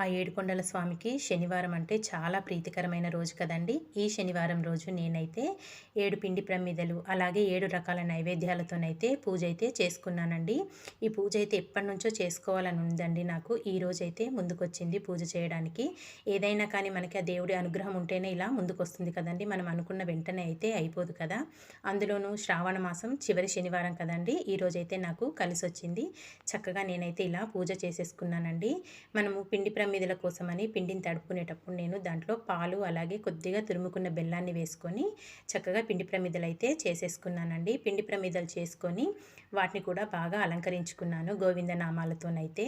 ఆ ఏడుకొండల స్వామికి శనివారం అంటే చాలా ప్రీతికరమైన రోజు కదండి. ఈ శనివారం రోజు నేనైతే ఏడు పిండి ప్రమిదలు అలాగే ఏడు రకాల నైవేద్యాలతోనైతే పూజ అయితే చేసుకున్నానండి. ఈ పూజ అయితే ఎప్పటి నుంచో చేసుకోవాలని ఉందండి నాకు. ఈ రోజైతే ముందుకొచ్చింది పూజ చేయడానికి. ఏదైనా కానీ మనకి ఆ దేవుడి అనుగ్రహం ఉంటేనే ఇలా ముందుకొస్తుంది కదండి. మనం అనుకున్న వెంటనే అయితే అయిపోదు కదా. అందులోనూ శ్రావణ మాసం చివరి శనివారం కదండి. ఈ రోజైతే నాకు కలిసి వచ్చింది చక్కగా నేనైతే ఇలా పూజ చేసేసుకున్నానండి. మనము పిండి ప్రమిదల కోసమని పిండిని తడుపుకునేటప్పుడు నేను దాంట్లో పాలు అలాగే కొద్దిగా తురుముకున్న బెల్లాన్ని వేసుకొని చక్కగా పిండి ప్రమిదలు అయితే చేసేసుకున్నానండి. పిండి ప్రమిదలు చేసుకొని వాటిని కూడా బాగా అలంకరించుకున్నాను గోవింద నామాలతోనైతే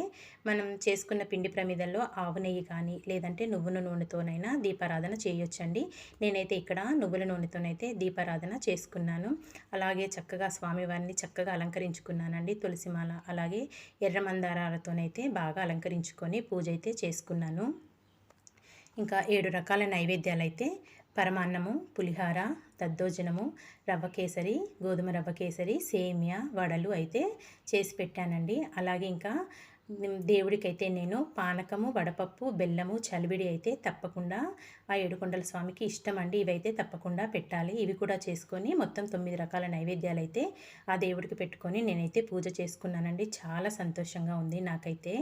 మనం చేసుకున్న పిండి ప్రమిదల్లో ఆవు నెయ్యి కానీ లేదంటే నువ్వుల నూనెతోనైనా దీపారాధన చేయొచ్చండి. నేనైతే ఇక్కడ నువ్వుల నూనెతోనైతే దీపారాధన చేసుకున్నాను. అలాగే చక్కగా స్వామివారిని చక్కగా అలంకరించుకున్నానండి. తులసిమాల అలాగే ఎర్ర మందారాలతోనైతే బాగా అలంకరించుకొని పూజ అయితే చేసుకున్నాను. ఇంకా ఏడు రకాల నైవేద్యాలు అయితే పరమాన్నము పులిహార దద్దోజనము రవ్వ కేసరి గోధుమ రవ్వ కేసరి సేమియా వడలు అయితే చేసి పెట్టానండి. అలాగే ఇంకా దేవుడికైతే నేను పానకము వడపప్పు బెల్లము చలివిడి అయితే తప్పకుండా ఆ ఏడుకొండల స్వామికి ఇష్టం అండి ఇవైతే తప్పకుండా పెట్టాలి. ఇవి కూడా చేసుకొని మొత్తం తొమ్మిది రకాల నైవేద్యాలు అయితే ఆ దేవుడికి పెట్టుకొని నేనైతే పూజ చేసుకున్నానండి. చాలా సంతోషంగా ఉంది నాకైతే.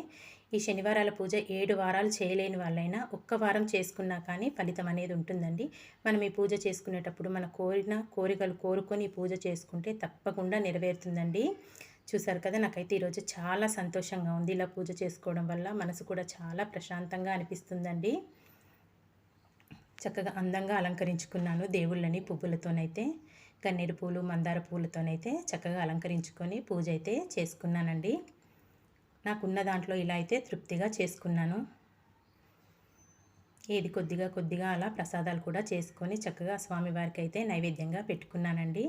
ఈ శనివారాల పూజ ఏడు వారాలు చేయలేని వాళ్ళైనా ఒక్క వారం చేసుకున్నా కానీ ఫలితం అనేది ఉంటుందండి. మనం ఈ పూజ చేసుకునేటప్పుడు మన కోరిన కోరికలు కోరుకొని పూజ చేసుకుంటే తప్పకుండా నెరవేరుతుందండి. చూసారు కదా! నాకైతే ఈరోజు చాలా సంతోషంగా ఉంది. ఇలా పూజ చేసుకోవడం వల్ల మనసు కూడా చాలా ప్రశాంతంగా అనిపిస్తుందండి. చక్కగా అందంగా అలంకరించుకున్నాను దేవుళ్ళని పువ్వులతోనైతే. గన్నేరు పూలు మందార పూలతోనైతే చక్కగా అలంకరించుకొని పూజ అయితే చేసుకున్నానండి. నాకున్న దాంట్లో ఇలా అయితే తృప్తిగా చేసుకున్నాను. ఏది కొద్దిగా కొద్దిగా అలా ప్రసాదాలు కూడా చేసుకొని చక్కగా స్వామివారికి అయితే నైవేద్యంగా పెట్టుకున్నానండి.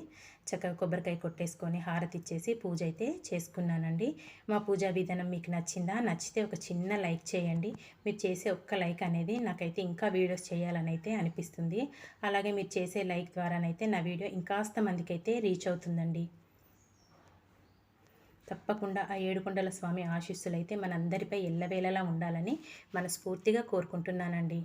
చక్కగా కొబ్బరికాయ కొట్టేసుకొని హారతి ఇచ్చేసి పూజ అయితే చేసుకున్నానండి. మా పూజా విధానం మీకు నచ్చిందా? నచ్చితే ఒక చిన్న లైక్ చేయండి. మీరు చేసే ఒక్క లైక్ అనేది నాకైతే ఇంకా వీడియోస్ చేయాలని అయితే అనిపిస్తుంది. అలాగే మీరు చేసే లైక్ ద్వారానైతే నా వీడియో ఇంకాస్త మందికి అయితే రీచ్ అవుతుందండి. తప్పకుండా ఆ ఏడుకొండల స్వామి ఆశీస్సులైతే మనందరిపై ఎల్లవేళలా ఉండాలని మనస్ఫూర్తిగా కోరుకుంటున్నానండి.